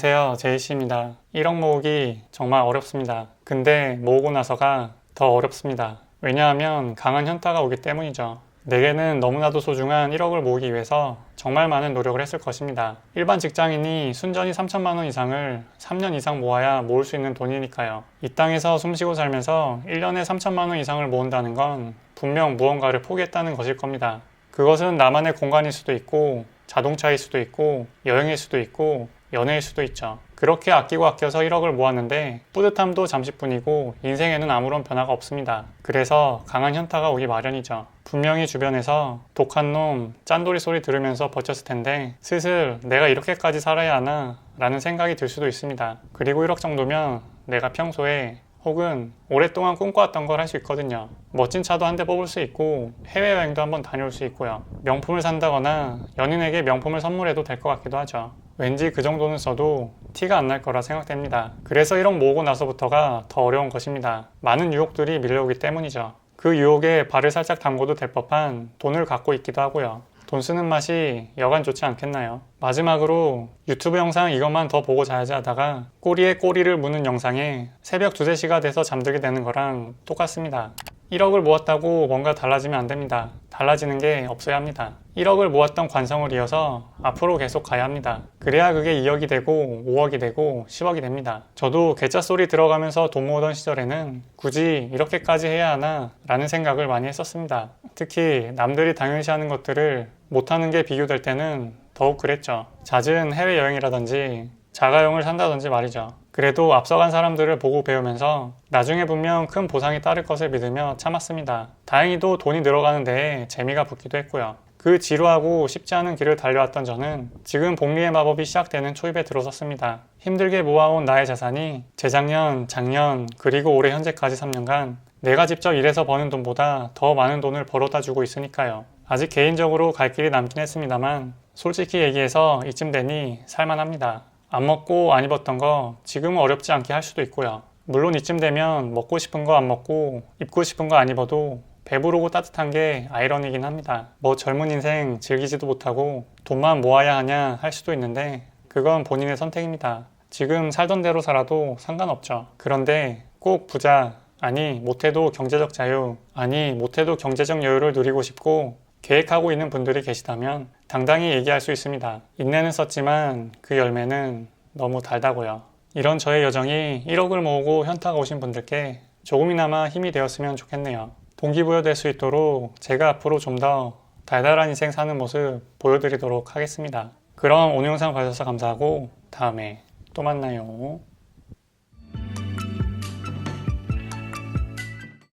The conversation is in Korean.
안녕하세요. 제이씨입니다. 1억 모으기 정말 어렵습니다. 근데 모으고 나서가 더 어렵습니다. 왜냐하면 강한 현타가 오기 때문이죠. 내게는 너무나도 소중한 1억을 모으기 위해서 정말 많은 노력을 했을 것입니다. 일반 직장인이 순전히 3천만 원 이상을 3년 이상 모아야 모을 수 있는 돈이니까요. 이 땅에서 숨쉬고 살면서 1년에 3천만 원 이상을 모은다는 건 분명 무언가를 포기했다는 것일 겁니다. 그것은 나만의 공간일 수도 있고 자동차일 수도 있고 여행일 수도 있고 연애일 수도 있죠. 그렇게 아끼고 아껴서 1억을 모았는데 뿌듯함도 잠시뿐이고 인생에는 아무런 변화가 없습니다. 그래서 강한 현타가 오기 마련이죠. 분명히 주변에서 독한 놈, 짠돌이 소리 들으면서 버텼을 텐데 슬슬 내가 이렇게까지 살아야 하나 라는 생각이 들 수도 있습니다. 그리고 1억 정도면 내가 평소에 혹은 오랫동안 꿈꿔왔던 걸 할 수 있거든요. 멋진 차도 한 대 뽑을 수 있고 해외여행도 한번 다녀올 수 있고요. 명품을 산다거나 연인에게 명품을 선물해도 될 것 같기도 하죠. 왠지 그 정도는 써도 티가 안 날 거라 생각됩니다. 그래서 1억 모으고 나서부터가 더 어려운 것입니다. 많은 유혹들이 밀려오기 때문이죠. 그 유혹에 발을 살짝 담궈도 될 법한 돈을 갖고 있기도 하고요. 돈 쓰는 맛이 여간 좋지 않겠나요? 마지막으로 유튜브 영상 이것만 더 보고 자야지 하다가 꼬리에 꼬리를 무는 영상에 새벽 2, 3시가 돼서 잠들게 되는 거랑 똑같습니다. 1억을 모았다고 뭔가 달라지면 안 됩니다. 달라지는 게 없어야 합니다. 1억을 모았던 관성을 이어서 앞으로 계속 가야 합니다. 그래야 그게 2억이 되고 5억이 되고 10억이 됩니다. 저도 괴짜 소리 들어가면서 돈 모으던 시절에는 굳이 이렇게까지 해야 하나 라는 생각을 많이 했었습니다. 특히 남들이 당연시 하는 것들을 못하는 게 비교될 때는 더욱 그랬죠. 잦은 해외여행이라든지 자가용을 산다든지 말이죠. 그래도 앞서간 사람들을 보고 배우면서 나중에 분명 큰 보상이 따를 것을 믿으며 참았습니다. 다행히도 돈이 늘어가는 데에 재미가 붙기도 했고요. 그 지루하고 쉽지 않은 길을 달려왔던 저는 지금 복리의 마법이 시작되는 초입에 들어섰습니다. 힘들게 모아온 나의 자산이 재작년, 작년, 그리고 올해 현재까지 3년간 내가 직접 일해서 버는 돈보다 더 많은 돈을 벌어다 주고 있으니까요. 아직 개인적으로 갈 길이 남긴 했습니다만 솔직히 얘기해서 이쯤 되니 살만합니다. 안 먹고 안 입었던 거 지금은 어렵지 않게 할 수도 있고요. 물론 이쯤 되면 먹고 싶은 거 안 먹고 입고 싶은 거 안 입어도 배부르고 따뜻한 게 아이러니긴 합니다. 뭐 젊은 인생 즐기지도 못하고 돈만 모아야 하냐 할 수도 있는데 그건 본인의 선택입니다. 지금 살던 대로 살아도 상관없죠. 그런데 꼭 부자, 아니 못해도 경제적 자유, 아니 못해도 경제적 여유를 누리고 싶고 계획하고 있는 분들이 계시다면 당당히 얘기할 수 있습니다. 인내는 썼지만 그 열매는 너무 달다고요. 이런 저의 여정이 1억을 모으고 현타가 오신 분들께 조금이나마 힘이 되었으면 좋겠네요. 동기부여 될 수 있도록 제가 앞으로 좀 더 달달한 인생 사는 모습 보여드리도록 하겠습니다. 그럼 오늘 영상 봐주셔서 감사하고 다음에 또 만나요.